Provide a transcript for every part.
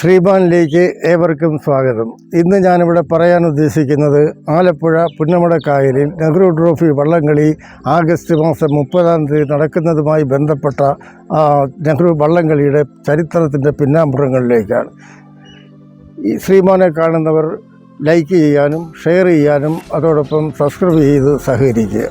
ശ്രീമാനിലേക്ക് ഏവർക്കും സ്വാഗതം. ഇന്ന് ഞാനിവിടെ പറയാൻ ഉദ്ദേശിക്കുന്നത് ആലപ്പുഴ പുന്നമടക്കായലിൽ നെഹ്റു ട്രോഫി വള്ളംകളി ആഗസ്റ്റ് മാസം മുപ്പതാം തീയതി നടക്കുന്നതുമായി ബന്ധപ്പെട്ട നെഹ്റു വള്ളംകളിയുടെ ചരിത്രത്തിന്റെ പിന്നാമ്പുറങ്ങളിലേക്കാണ്. ഈ ശ്രീമാനെ കാണുന്നവർ ലൈക്ക് ചെയ്യാനും ഷെയർ ചെയ്യാനും അതോടൊപ്പം സബ്സ്ക്രൈബ് ചെയ്ത് സഹകരിക്കുക.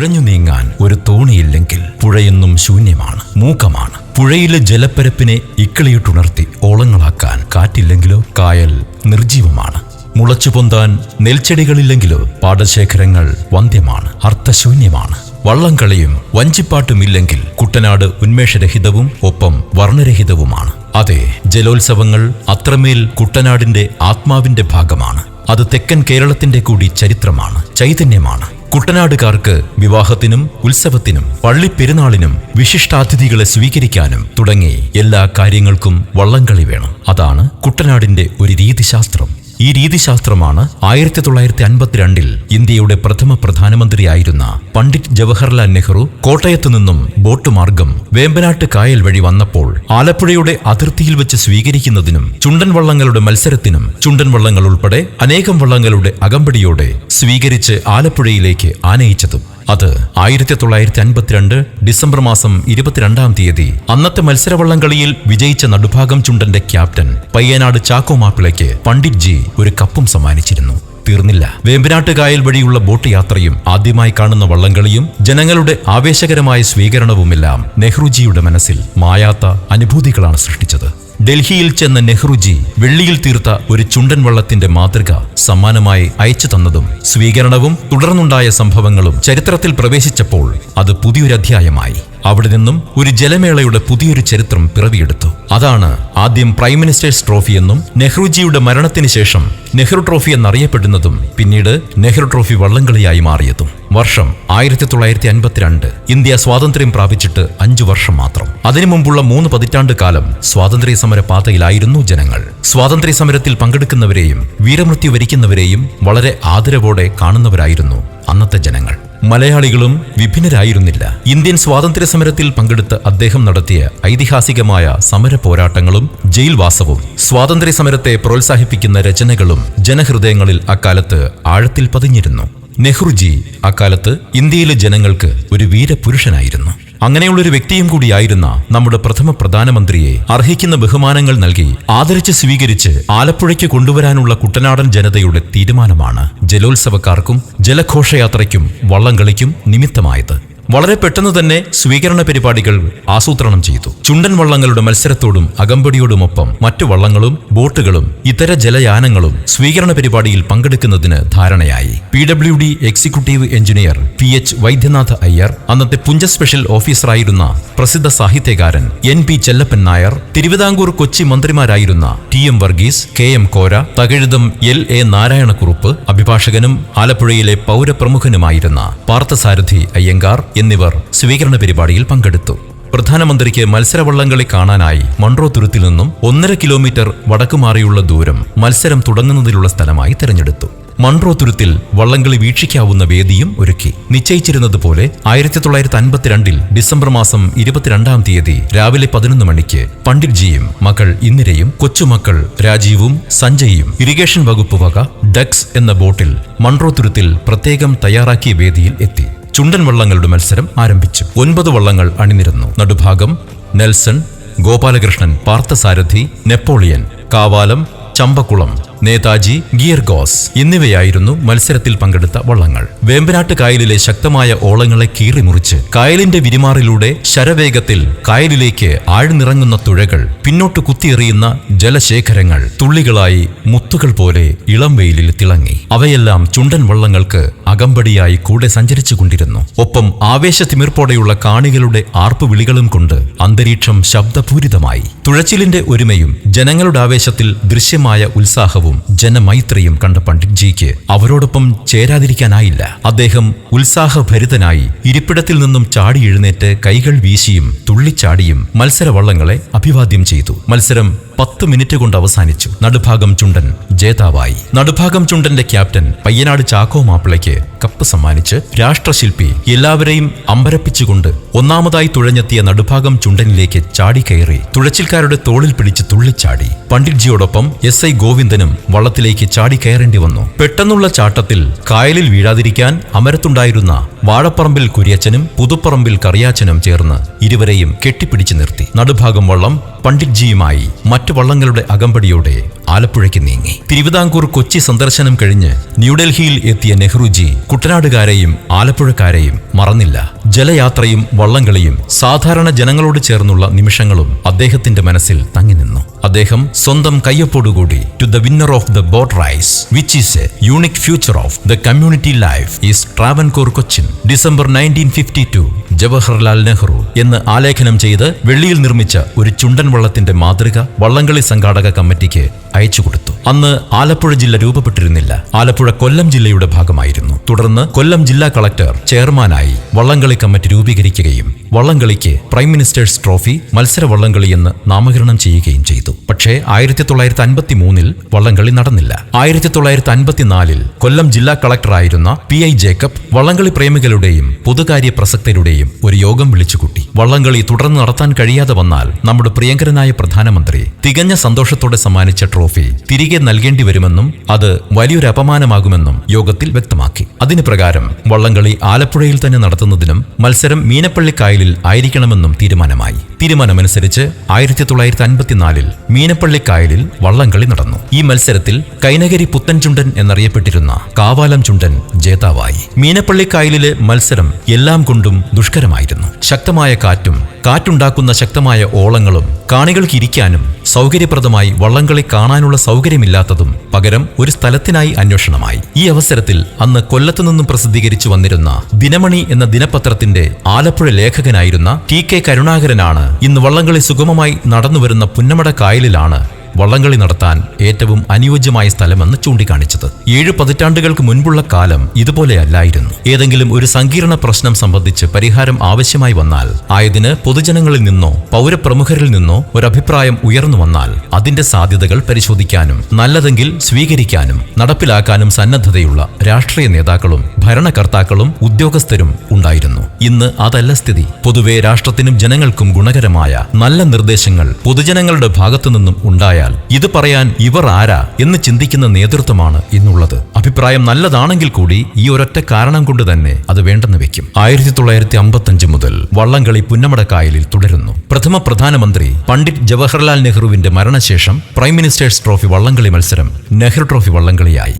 തുഴഞ്ഞു നീങ്ങാൻ ഒരു തോണിയില്ലെങ്കിൽ പുഴയെന്നും ശൂന്യമാണ് മൂക്കമാണ്. പുഴയിലെ ജലപ്പരപ്പിനെ ഇക്കിളിയിട്ടുണർത്തി ഓളങ്ങളാക്കാൻ കാറ്റില്ലെങ്കിലോ കായൽ നിർജീവമാണ് മുളച്ചു പൊന്താൻ നെൽച്ചെടികളില്ലെങ്കിലോ പാടശേഖരങ്ങൾ വന്ധ്യമാണ് അർത്ഥശൂന്യമാണ്. വള്ളംകളിയും വഞ്ചിപ്പാട്ടുമില്ലെങ്കിൽ കുട്ടനാട് ഉന്മേഷരഹിതവും ഒപ്പം വർണരഹിതവുമാണ്. അതെ ജലോത്സവങ്ങൾ അത്രമേൽ കുട്ടനാടിന്റെ ആത്മാവിന്റെ ഭാഗമാണ്. അത് തെക്കൻ കേരളത്തിന്റെ കൂടി ചരിത്രമാണ് ചൈതന്യമാണ്. കുട്ടനാടുകാർക്ക് വിവാഹത്തിനും ഉത്സവത്തിനും പള്ളിപ്പെരുന്നാളിനും വിശിഷ്ടാതിഥികളെ സ്വീകരിക്കാനും തുടങ്ങി എല്ലാ കാര്യങ്ങൾക്കും വള്ളംകളി വേണം. അതാണ് കുട്ടനാടിന്റെ ഒരു രീതിശാസ്ത്രം. ഈ രീതിശാസ്ത്രമാണ് ആയിരത്തി തൊള്ളായിരത്തി അൻപത്തിരണ്ടിൽ ഇന്ത്യയുടെ പ്രഥമ പ്രധാനമന്ത്രിയായിരുന്ന പണ്ഡിറ്റ് ജവഹർലാൽ നെഹ്റു കോട്ടയത്തു നിന്നും ബോട്ട് മാർഗം വേമ്പനാട്ട് കായൽ വഴി വന്നപ്പോൾ ആലപ്പുഴയുടെ അതിർത്തിയിൽ വെച്ച് സ്വീകരിക്കുന്നതിനും ചുണ്ടൻ വള്ളങ്ങളുടെ മത്സരത്തിനും ചുണ്ടൻ വള്ളങ്ങൾ ഉൾപ്പെടെ അനേകം വള്ളങ്ങളുടെ അകമ്പടിയോടെ സ്വീകരിച്ച് ആലപ്പുഴയിലേക്ക് ആനയിച്ചതും അത് ആയിരത്തി തൊള്ളായിരത്തി അൻപത്തിരണ്ട് ഡിസംബർ മാസം ഇരുപത്തിരണ്ടാം തീയതി. അന്നത്തെ മത്സരവള്ളംകളിയിൽ വിജയിച്ച നടുഭാഗം ചുണ്ടന്റെ ക്യാപ്റ്റൻ പയ്യനാട് ചാക്കോ മാപ്പിളയ്ക്ക് പണ്ഡിറ്റ് ജി ഒരു കപ്പും സമ്മാനിച്ചിരുന്നു. തീർന്നില്ല. വേമ്പനാട്ട് കായൽ വഴിയുള്ള ബോട്ട് യാത്രയും ആദ്യമായി കാണുന്ന വള്ളംകളിയും ജനങ്ങളുടെ ആവേശകരമായ സ്വീകരണവുമെല്ലാം നെഹ്റുജിയുടെ മനസ്സിൽ മായാത്ത അനുഭൂതികളാണ് സൃഷ്ടിച്ചത്. ഡൽഹിയിൽ ചെന്ന നെഹ്റുജി വെള്ളിയിൽ തീർത്ത ഒരു ചുണ്ടൻ വള്ളത്തിന്റെ മാതൃക സമ്മാനമായി അയച്ചു തന്നതും സ്വീകരണവും തുടർന്നുണ്ടായ സംഭവങ്ങളും ചരിത്രത്തിൽ പ്രവേശിച്ചപ്പോൾ അത് പുതിയൊരു അധ്യായമായി അവിടെ നിന്നും ഒരു ജലമേളയുടെ പുതിയൊരു ചരിത്രം പിറവിയെടുത്തു. അതാണ് ആദ്യം പ്രൈം മിനിസ്റ്റേഴ്സ് ട്രോഫി എന്നും നെഹ്റുജിയുടെ മരണത്തിന് ശേഷം നെഹ്റു ട്രോഫി എന്നറിയപ്പെടുന്നതും പിന്നീട് നെഹ്റു ട്രോഫി വള്ളംകളിയായി മാറിയതും. വർഷം ആയിരത്തി തൊള്ളായിരത്തി അൻപത്തിരണ്ട് ഇന്ത്യ സ്വാതന്ത്ര്യം പ്രാപിച്ചിട്ട് അഞ്ചു വർഷം മാത്രം. അതിനു മുമ്പുള്ള മൂന്ന് പതിറ്റാണ്ട് കാലം സ്വാതന്ത്ര്യ സമര പാതയിലായിരുന്നു ജനങ്ങൾ. സ്വാതന്ത്ര്യ സമരത്തിൽ പങ്കെടുക്കുന്നവരെയും വീരമൃത്യു വരിക്കുന്നവരെയും വളരെ ആദരവോടെ കാണുന്നവരായിരുന്നു അന്നത്തെ ജനങ്ങൾ. മലയാളികളും വിഭിന്നരായിരുന്നില്ല. ഇന്ത്യൻ സ്വാതന്ത്ര്യ സമരത്തിൽ പങ്കെടുത്ത് അദ്ദേഹം നടത്തിയ ഐതിഹാസികമായ സമര പോരാട്ടങ്ങളും ജയിൽവാസവും സ്വാതന്ത്ര്യ സമരത്തെ പ്രോത്സാഹിപ്പിക്കുന്ന രചനകളും ജനഹൃദയങ്ങളിൽ അക്കാലത്ത് ആഴത്തിൽ പതിഞ്ഞിരുന്നു. നെഹ്റുജി അക്കാലത്ത് ഇന്ത്യയിലെ ജനങ്ങൾക്ക് ഒരു വീരപുരുഷനായിരുന്നു. അങ്ങനെയുള്ളൊരു വ്യക്തിയും കൂടിയായിരുന്ന നമ്മുടെ പ്രഥമ പ്രധാനമന്ത്രിയെ അർഹിക്കുന്ന ബഹുമാനങ്ങൾ നൽകി ആദരിച്ച് സ്വീകരിച്ച് ആലപ്പുഴയ്ക്ക് കൊണ്ടുവരാനുള്ള കുട്ടനാടൻ ജനതയുടെ തീരുമാനമാണ് ജലോത്സവക്കാർക്കും ജലഘോഷയാത്രയ്ക്കും വള്ളംകളിക്കും നിമിത്തമായത്. വളരെ പെട്ടെന്ന് തന്നെ സ്വീകരണ പരിപാടികൾ ആസൂത്രണം ചെയ്തു. ചുണ്ടൻ വള്ളങ്ങളുടെ മത്സരത്തോടും അകമ്പടിയോടുമൊപ്പം മറ്റു വള്ളങ്ങളും ബോട്ടുകളും ഇതര ജലയാനങ്ങളും സ്വീകരണ പരിപാടിയിൽ പങ്കെടുക്കുന്നതിന് ധാരണയായി. P W D executive engineer P H Vaidyanath Iyer അന്നത്തെ പുഞ്ച സ്പെഷ്യൽ ഓഫീസറായിരുന്ന പ്രസിദ്ധ സാഹിത്യകാരൻ N P Chellappan Nair Thiruvithamkoor Kochi മന്ത്രിമാരായിരുന്ന T M Varghese K M Kora തകഴുതം L A Narayanakurup അഭിഭാഷകനും ആലപ്പുഴയിലെ പൗരപ്രമുഖനുമായിരുന്ന പാർത്ഥസാരഥി അയ്യങ്കാർ എന്നിവർ സ്വീകരണ പരിപാടിയിൽ പങ്കെടുത്തു. പ്രധാനമന്ത്രിക്ക് മത്സരവള്ളംകളി കാണാനായി മൺട്രോ തുരുത്തിൽ നിന്നും ഒന്നര കിലോമീറ്റർ വടക്കുമാറിയുള്ള ദൂരം മത്സരം തുടങ്ങുന്നതിലുള്ള സ്ഥലമായി തെരഞ്ഞെടുത്തു. മൺട്രോ തുരുത്തിൽ വള്ളംകളി വീക്ഷിക്കാവുന്ന വേദിയും ഒരുക്കി. നിശ്ചയിച്ചിരുന്നതുപോലെ ആയിരത്തി തൊള്ളായിരത്തി അൻപത്തിരണ്ടിൽ ഡിസംബർ മാസം ഇരുപത്തിരണ്ടാം തീയതി രാവിലെ പതിനൊന്ന് മണിക്ക് പണ്ഡിറ്റ്ജിയും മകൾ ഇന്ദിരയും കൊച്ചുമക്കൾ രാജീവും സഞ്ജയും ഇറിഗേഷൻ വകുപ്പ് വക ഡക്സ് എന്ന ബോട്ടിൽ മൺട്രോ തുരുത്തിൽ പ്രത്യേകം തയ്യാറാക്കിയ വേദിയിൽ എത്തി. ചുണ്ടൻ വള്ളങ്ങളുടെ മത്സരം ആരംഭിച്ചു. ഒൻപത് വള്ളങ്ങൾ അണിനിരന്നു. നടുഭാഗം നെൽസൺ ഗോപാലകൃഷ്ണൻ പാർത്ഥസാരഥി നെപ്പോളിയൻ കാവാലം ചമ്പക്കുളം നേതാജി ഗിയർഗോസ് എന്നിവയായിരുന്നു മത്സരത്തിൽ പങ്കെടുത്ത വള്ളങ്ങൾ. വേമ്പനാട്ട് കായലിലെ ശക്തമായ ഓളങ്ങളെ കീറിമുറിച്ച് കായലിന്റെ വിരിമാറിലൂടെ ശരവേഗത്തിൽ കായലിലേക്ക് ആഴ്ന്നിറങ്ങുന്ന തുഴകൾ പിന്നോട്ട് കുത്തിയെറിയുന്ന ജലശേഖരങ്ങൾ തുള്ളികളായി മുത്തുകൾ പോലെ ഇളം വെയിലിൽ തിളങ്ങി. അവയെല്ലാം ചുണ്ടൻ വള്ളങ്ങൾക്ക് അകമ്പടിയായി കൂടെ സഞ്ചരിച്ചു കൊണ്ടിരുന്നു. ഒപ്പം ആവേശത്തിമിർപ്പോടെയുള്ള കാണികളുടെ ആർപ്പുവിളികളും കൊണ്ട് അന്തരീക്ഷം ശബ്ദപൂരിതമായി. തുഴച്ചിലിന്റെ ഒരുമയും ജനങ്ങളുടെ ആവേശത്തിൽ ദൃശ്യമായ ഉത്സാഹവും ജനമൈത്രിയും കണ്ട പണ്ഡിറ്റ്ജിക്ക് അവരോടൊപ്പം ചേരാതിരിക്കാനായില്ല. അദ്ദേഹം ഉത്സാഹഭരിതനായി ഇരിപ്പിടത്തിൽ നിന്നും ചാടി എഴുന്നേറ്റ് കൈകൾ വീശിയും തുള്ളിച്ചാടിയും മത്സരവള്ളങ്ങളെ അഭിവാദ്യം ചെയ്തു. മത്സരം പത്ത് മിനിറ്റ് കൊണ്ട് അവസാനിച്ചു. നടുഭാഗം ചുണ്ടൻ ജേതാവായി. നടുഭാഗം ചുണ്ടന്റെ ക്യാപ്റ്റൻ പയ്യനാട് ചാക്കോ മാപ്പിളയ്ക്ക് കപ്പ് സമ്മാനിച്ച് രാഷ്ട്രശില്പി എല്ലാവരെയും അമ്പരപ്പിച്ചുകൊണ്ട് ഒന്നാമതായി തുഴഞ്ഞെത്തിയ നടുഭാഗം ചുണ്ടനിലേക്ക് ചാടി കയറി തുഴച്ചിൽക്കാരുടെ തോളിൽ പിടിച്ച് തുള്ളിച്ചാടി. പണ്ഡിറ്റ്ജിയോടൊപ്പം എസ് ഐ ഗോവിന്ദനും വള്ളത്തിലേക്ക് ചാടി കയറേണ്ടി വന്നു. പെട്ടെന്നുള്ള ചാട്ടത്തിൽ കായലിൽ വീഴാതിരിക്കാൻ അമരത്തുണ്ടായിരുന്ന വാഴപ്പറമ്പിൽ കുര്യച്ചനും പുതുപ്പറമ്പിൽ കറിയാച്ചനും ചേർന്ന് ഇരുവരെയും കെട്ടിപ്പിടിച്ചു നിർത്തി. നടുഭാഗം വള്ളം പണ്ഡിറ്റ്ജിയുമായി മറ്റു വള്ളങ്ങളുടെ അകമ്പടിയോടെ ആലപ്പുഴയ്ക്ക് നീങ്ങി. തിരുവിതാംകൂർ കൊച്ചി സന്ദർശനം കഴിഞ്ഞ് ന്യൂഡൽഹിയിൽ എത്തിയ നെഹ്റുജി കുട്ടനാടുകാരെയും ആലപ്പുഴക്കാരെയും മറന്നില്ല. ജലയാത്രയും വള്ളംകളിയും സാധാരണ ജനങ്ങളോട് ചേർന്നുള്ള നിമിഷങ്ങളും അദ്ദേഹത്തിന്റെ മനസ്സിൽ തങ്ങി നിന്നു. അദ്ദേഹം സ്വന്തം കയ്യൊപ്പോടുകൂടി to the winner of the boat race which is a unique future of the community life is Travancore Cochin December nineteen fifty two Jawaharlal Nehru എന്ന് ആലേഖനം ചെയ്ത് വെള്ളിയിൽ നിർമ്മിച്ച ഒരു ചുണ്ടൻ വള്ളത്തിന്റെ മാതൃക വള്ളംകളി സംഘാടക കമ്മിറ്റിക്ക് അയച്ചു കൊടുത്തു അന്ന് ആലപ്പുഴ ജില്ല രൂപപ്പെട്ടിരുന്നില്ല. ആലപ്പുഴ കൊല്ലം ജില്ലയുടെ ഭാഗമായിരുന്നു. തുടർന്ന് കൊല്ലം ജില്ലാ കളക്ടർ ചെയർമാനായി വള്ളംകളി കമ്മിറ്റി രൂപീകരിക്കുകയും വള്ളംകളിക്ക് പ്രൈം മിനിസ്റ്റേഴ്സ് ട്രോഫി മത്സര വള്ളംകളി എന്ന് നാമകരണം ചെയ്യുകയും ചെയ്തു. പക്ഷേ ആയിരത്തി തൊള്ളായിരത്തി അൻപത്തി മൂന്നിൽ വള്ളംകളി നടന്നില്ല. ആയിരത്തി തൊള്ളായിരത്തി അൻപത്തിനാലിൽ കൊല്ലം ജില്ലാ കളക്ടറായിരുന്ന പി ഐ ജേക്കബ് വള്ളംകളി പ്രേമികളുടെയും പൊതുകാര്യ പ്രസക്തരുടെയും ഒരു യോഗം വിളിച്ചുകൂട്ടി. വള്ളംകളി തുടർന്ന് നടത്താൻ കഴിയാതെ വന്നാൽ നമ്മുടെ പ്രിയങ്കരനായ പ്രധാനമന്ത്രി തികഞ്ഞ സന്തോഷത്തോടെ സമ്മാനിച്ച ട്രോഫി തിരികെ നൽകേണ്ടി വരുമെന്നും അത് വലിയൊരു അപമാനമാകുമെന്നും യോഗത്തിൽ വ്യക്തമാക്കി. അതിന് പ്രകാരം വള്ളംകളി ആലപ്പുഴയിൽ തന്നെ നടത്തുന്നതിനും മത്സരം മീനപ്പള്ളി കായലിൽ ആയിരിക്കണമെന്നും തീരുമാനമായി. തീരുമാനമനുസരിച്ച് ആയിരത്തി തൊള്ളായിരത്തി അൻപത്തിനാലിൽ മീനപ്പള്ളി കായലിൽ വള്ളംകളി നടന്നു. ഈ മത്സരത്തിൽ കൈനകരി പുത്തൻചുണ്ടൻ എന്നറിയപ്പെട്ടിരുന്ന കാവാലം ചുണ്ടൻ ജേതാവായി. മീനപ്പള്ളി കായലിലെ മത്സരം എല്ലാം കൊണ്ടും ദുഷ്കരമായിരുന്നു. ശക്തമായ കാറ്റും കാറ്റുണ്ടാക്കുന്ന ശക്തമായ ഓളങ്ങളും കാണികൾക്ക് ഇരിക്കാനും സൗകര്യപ്രദമായി വള്ളംകളി കാണാനുള്ള സൗകര്യമില്ലാത്തതും പകരം ഒരു സ്ഥലത്തിനായി അന്വേഷണമായി. ഈ അവസരത്തിൽ അന്ന് കൊല്ലത്തുനിന്നും പ്രസിദ്ധീകരിച്ചു വന്നിരുന്ന ദിനമണി എന്ന ദിനപത്രത്തിന്റെ ആലപ്പുഴ ലേഖകനായിരുന്ന ടി കെ കരുണാകരനാണ് ഇന്ന് വള്ളംകളി സുഗമമായി നടന്നുവരുന്ന പുന്നമട കായലിലാണ് വള്ളംകളി നടത്താൻ ഏറ്റവും അനുയോജ്യമായ സ്ഥലമെന്ന് ചൂണ്ടിക്കാണിച്ചത്. ഏഴ് പതിറ്റാണ്ടുകൾക്ക് മുൻപുള്ള കാലം ഇതുപോലെയല്ലായിരുന്നു. ഏതെങ്കിലും ഒരു സങ്കീർണ പ്രശ്നം സംബന്ധിച്ച് പരിഹാരം ആവശ്യമായി വന്നാൽ ആയതിന് പൊതുജനങ്ങളിൽ നിന്നോ പൗരപ്രമുഖരിൽ നിന്നോ ഒരഭിപ്രായം ഉയർന്നു വന്നാൽ അതിന്റെ സാധ്യതകൾ പരിശോധിക്കാനും നല്ലതെങ്കിൽ സ്വീകരിക്കാനും നടപ്പിലാക്കാനും സന്നദ്ധതയുള്ള രാഷ്ട്രീയ നേതാക്കളും ഭരണകർത്താക്കളും ഉദ്യോഗസ്ഥരും ഉണ്ടായിരുന്നു. ഇന്ന് അതല്ല സ്ഥിതി. പൊതുവെ രാഷ്ട്രത്തിനും ജനങ്ങൾക്കും ഗുണകരമായ നല്ല നിർദ്ദേശങ്ങൾ പൊതുജനങ്ങളുടെ ഭാഗത്തുനിന്നും ഉണ്ടായാൽ ഇത് പറയാൻ ഇവർ ആരാ എന്ന് ചിന്തിക്കുന്ന നേതൃത്വമാണ് ഇന്നുള്ളത്. അഭിപ്രായം നല്ലതാണെങ്കിൽ കൂടി ഈ ഒരൊറ്റ കാരണം കൊണ്ട് തന്നെ അത് വേണ്ടെന്ന് വെക്കും. ആയിരത്തി തൊള്ളായിരത്തി അമ്പത്തഞ്ച് മുതൽ വള്ളംകളി പുന്നമടക്കായലിൽ തുടരുന്നു. പ്രഥമ പ്രധാനമന്ത്രി പണ്ഡിറ്റ് ജവഹർലാൽ നെഹ്റുവിന്റെ മരണശേഷം പ്രൈം മിനിസ്റ്റേഴ്സ് ട്രോഫി വള്ളംകളി മത്സരം നെഹ്റു ട്രോഫി വള്ളംകളിയായി.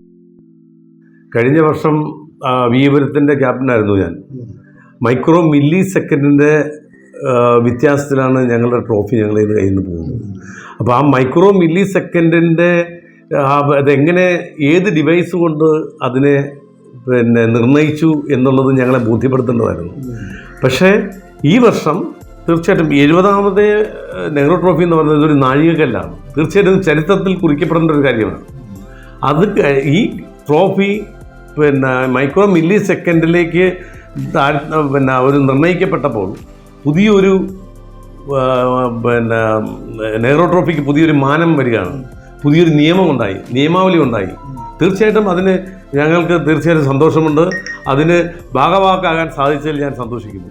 കഴിഞ്ഞ വർഷം വീപുരത്തിന്റെ ക്യാപ്റ്റനായിരുന്നു ഞാൻ. മൈക്രോ മില്ലി സെക്കൻഡിന്റെ വ്യത്യാസത്തിലാണ് ഞങ്ങളുടെ ട്രോഫി ഞങ്ങളുടെ ഇത് കയ്യിൽ നിന്ന് പോകുന്നത്. അപ്പോൾ ആ മൈക്രോ മില്ലി സെക്കൻഡിന്റെ അതെങ്ങനെ ഏത് ഡിവൈസ് കൊണ്ട് അതിനെ പിന്നെ നിർണയിച്ചു എന്നുള്ളത് ഞങ്ങളെ ബോധ്യപ്പെടുത്തേണ്ടതായിരുന്നു. പക്ഷേ ഈ വർഷം തീർച്ചയായിട്ടും എഴുപതാമത്തെ ഏഹ്, നെഹ്റു ട്രോഫി എന്ന് പറയുന്നത് ഒരു നാഴികക്കല്ലാണ്. തീർച്ചയായിട്ടും ചരിത്രത്തിൽ കുറിക്കപ്പെടേണ്ട ഒരു കാര്യമാണ്. അത് ഈ ട്രോഫി പിന്നെ മൈക്രോ മില്ലി സെക്കൻഡിലേക്ക് പിന്നെ ഒരു നിർണയിക്കപ്പെട്ടപ്പോൾ പുതിയൊരു പിന്നെ നെഹ്റു ട്രോഫിക്ക് പുതിയൊരു മാനം വരികയാണ്. പുതിയൊരു നിയമം ഉണ്ടായി നിയമാവലി ഉണ്ടായി. തീർച്ചയായിട്ടും അതിന് ഞങ്ങൾക്ക് തീർച്ചയായിട്ടും സന്തോഷമുണ്ട്. അതിന് ഭാഗവാക്കാകാൻ സാധിച്ചതിൽ ഞാൻ സന്തോഷിക്കുന്നു.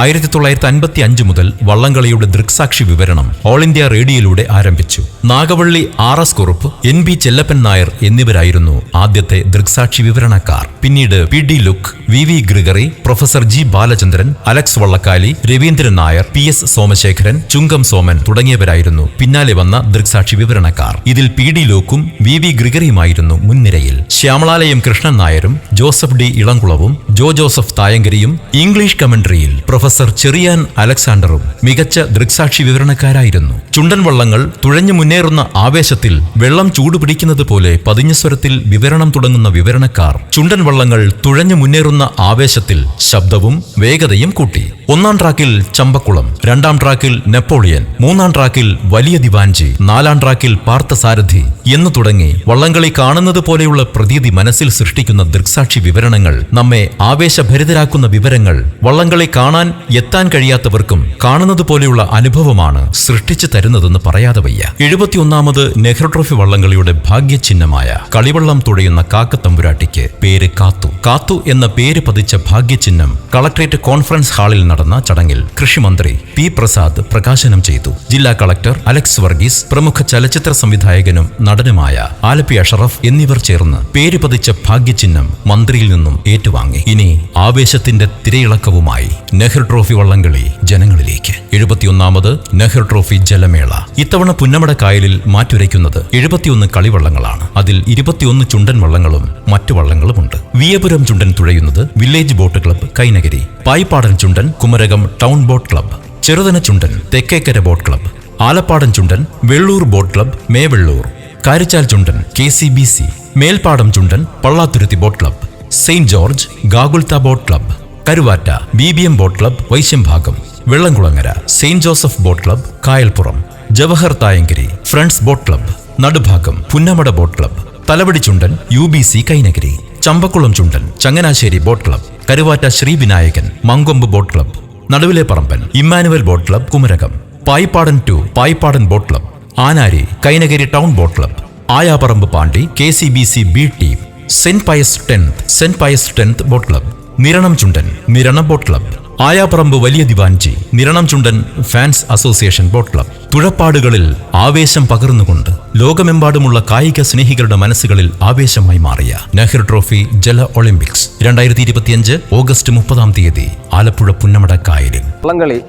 ആയിരത്തി തൊള്ളായിരത്തി അൻപത്തി അഞ്ച് മുതൽ വള്ളംകളിയുടെ ദൃക്സാക്ഷി വിവരണം ഓൾ ഇന്ത്യ റേഡിയോയിലൂടെ ആരംഭിച്ചു. Nagavally R S Kurup N B Chellappan Nair എന്നിവരായിരുന്നു ആദ്യത്തെ ദൃക്സാക്ഷി വിവരണക്കാർ. പിന്നീട് P D Luke V V Gregory professor G Balachandran Alex Vallakkali Raveendran Nair P S Somasekharan Chunkam Soman തുടങ്ങിയവരായിരുന്നു പിന്നാലെ വന്ന ദൃക്സാക്ഷി വിവരണക്കാർ. ഇതിൽ പി ഡി ലോക്കും വി വി ഗ്രിഗറിയുമായിരുന്നു മുൻനിരയിൽ. ശ്യാമളാലയം കൃഷ്ണൻ നായരും ജോസഫ് ഡി ഇളംകുളവും ജോ ജോസഫ് തായങ്കരിയും ഇംഗ്ലീഷ് കമന്ററിയിൽ പ്രൊഫസർ ചെറിയാൻ അലക്സാണ്ടറും മികച്ച ദൃക്സാക്ഷി വിവരണക്കാരായിരുന്നു. ചുണ്ടൻ വള്ളങ്ങൾ തുഴഞ്ഞു മുന്നേറുന്ന ആവേശത്തിൽ വെള്ളം ചൂടുപിടിക്കുന്നത് പോലെ പതിഞ്ഞ സ്വരത്തിൽ വിവരണം തുടങ്ങുന്ന വിവരണക്കാർ. ചുണ്ടൻ വള്ളങ്ങൾ തുഴഞ്ഞു മുന്നേറുന്ന ആവേശത്തിൽ ശബ്ദവും വേഗതയും കൂട്ടി. ഒന്നാം ട്രാക്കിൽ ചമ്പക്കുളം രണ്ടാം ട്രാക്കിൽ നെപ്പോളിയൻ മൂന്നാം ട്രാക്കിൽ വലിയ ദിവാൻജി നാലാം ട്രാക്കിൽ പാർത്ഥസാരഥി എന്ന് തുടങ്ങി വള്ളംകളി കാണുന്നത് പോലെയുള്ള പ്രതീതി മനസ്സിൽ സൃഷ്ടിക്കുന്ന ദൃക്സാക്ഷി വിവരണങ്ങൾ നമ്മെ ആവേശഭരിതരാക്കുന്ന വിവരങ്ങൾ വള്ളംകളി കാണാൻ എത്താൻ കഴിയാത്തവർക്കും കാണുന്നത് പോലെയുള്ള അനുഭവമാണ് സൃഷ്ടിച്ചു തരുന്നതെന്ന് പറയാതെ വയ്യ. എഴുപത്തിയൊന്നാമത് നെഹ്റു ട്രോഫി വള്ളംകളിയുടെ ഭാഗ്യചിഹ്നമായ കളിവള്ളം തുഴയുന്ന കാക്കത്തമ്പുരാട്ടിക്ക് പേര് കാത്തു. കാത്തു എന്ന പേര് പതിച്ച ഭാഗ്യചിഹ്നം കളക്ടറേറ്റ് കോൺഫറൻസ് ഹാളിൽ നടന്ന ചടങ്ങിൽ കൃഷിമന്ത്രി പി പ്രസാദ് പ്രകാശനം ചെയ്തു. ജില്ലാ കളക്ടർ അലക്സ് വർഗീസ് പ്രമുഖ ചലച്ചിത്ര സംവിധായകനും നടനുമായ ആലപ്പി അഷറഫ് എന്നിവർ ചേർന്ന് പേര് പതിച്ച ഭാഗ്യചിഹ്നം മന്ത്രിയിൽ നിന്നും ഏറ്റുവാങ്ങി. ഇനി ആവേശത്തിന്റെ തിരയിളക്കവുമായി നെഹ്റു ട്രോഫി വള്ളംകളി ജനങ്ങളിലേക്ക്. എഴുപത്തിയൊന്നാമത് നെഹ്റു ട്രോഫി ജലമേള. ഇത്തവണ പുന്നമട കായലിൽ മാറ്റുരയ്ക്കുന്നത് എഴുപത്തിയൊന്ന് കളിവള്ളങ്ങളാണ്. അതിൽ ഇരുപത്തിയൊന്ന് ചുണ്ടൻ വള്ളങ്ങളും മറ്റു വള്ളങ്ങളുമുണ്ട്. Veeyapuram Chundan തുഴയുന്നത് village boat club Kainakary. Payippadan Chundan Kumarakom town boat club Cheruthana Chundan Thekkekara boat club Alappadan Chundan Vellur boat club Mevellur. Karichal Chundan K C B C. Melpadam Chundan Pallathuruthy boat club Saint George Golgotha boat club Karuvatta B B M boat club Vaishyambhagam Vellamkulangara Saint Joseph boat club Kayalpuram. Jawahar Thayankari friends boat club Nadubhagam Punnamada boat club Thalavadi Chundan U B C Kainakary Champakulam Chundan Changanassery boat club Karuvatta Sreevinayakan Mankombu boat club Naduvile Parambam Immanuel boat club Kumarakom Payippadan to Payippadan boat club Anari Kainakary town boat club Ayaparambu Pandi K C B C B team Saint Pius tenth Saint Pius tenth boat club Niranam Chundan Niranam boat club. Ayaparambu Valiya Diwanji Niranam Chundan fans association boat club. തുഴപ്പാടുകളിൽ ആവേശം പകർന്നുകൊണ്ട് ലോകമെമ്പാടുമുള്ള കായിക സ്നേഹികളുടെ മനസ്സുകളിൽ ആവേശമായി മാറിയ Nehru trophy ജല Olympics. രണ്ടായിരത്തി ഇരുപത്തിയഞ്ച് August മുപ്പതാം തീയതി ആലപ്പുഴ പുന്നമട കായലിൽ വള്ളംകളി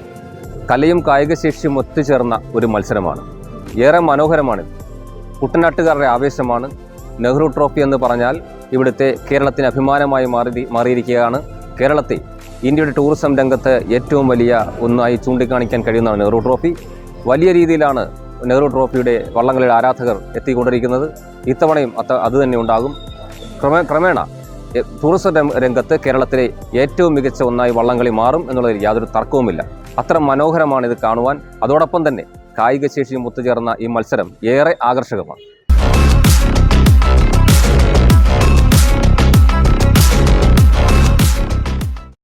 കലയും കായികശേഷിയും ഒത്തുചേർന്ന ഒരു മത്സരമാണ്. ഏറെ മനോഹരമാണ് കുട്ടനാട്ടുകാരുടെ ആവേശമാണ് നെഹ്റു ട്രോഫി എന്ന് പറഞ്ഞാൽ ഇവിടുത്തെ കേരളത്തിന് അഭിമാനമായി മാറി മാറിയിരിക്കുകയാണ്. കേരളത്തെ ഇന്ത്യയുടെ ടൂറിസം രംഗത്ത് ഏറ്റവും വലിയ ഒന്നായി ചൂണ്ടിക്കാണിക്കാൻ കഴിയുന്നതാണ് നെഹ്റു ട്രോഫി. വലിയ രീതിയിലാണ് നെഹ്റു ട്രോഫിയുടെ വള്ളങ്ങളുടെ ആരാധകർ എത്തിക്കൊണ്ടിരിക്കുന്നത്. ഇത്തവണയും അത്ത അത് തന്നെ ഉണ്ടാകും. ക്രമേ ക്രമേണ ടൂറിസം രംഗത്ത് കേരളത്തിലെ ഏറ്റവും മികച്ച ഒന്നായി വള്ളംകളി മാറും എന്നുള്ളതിൽ യാതൊരു തർക്കവുമില്ല. അത്ര മനോഹരമാണ് ഇത് കാണുവാൻ. അതോടൊപ്പം തന്നെ കായികശേഷിയും ഒത്തുചേർന്ന ഈ മത്സരം ഏറെ ആകർഷകമാണ്.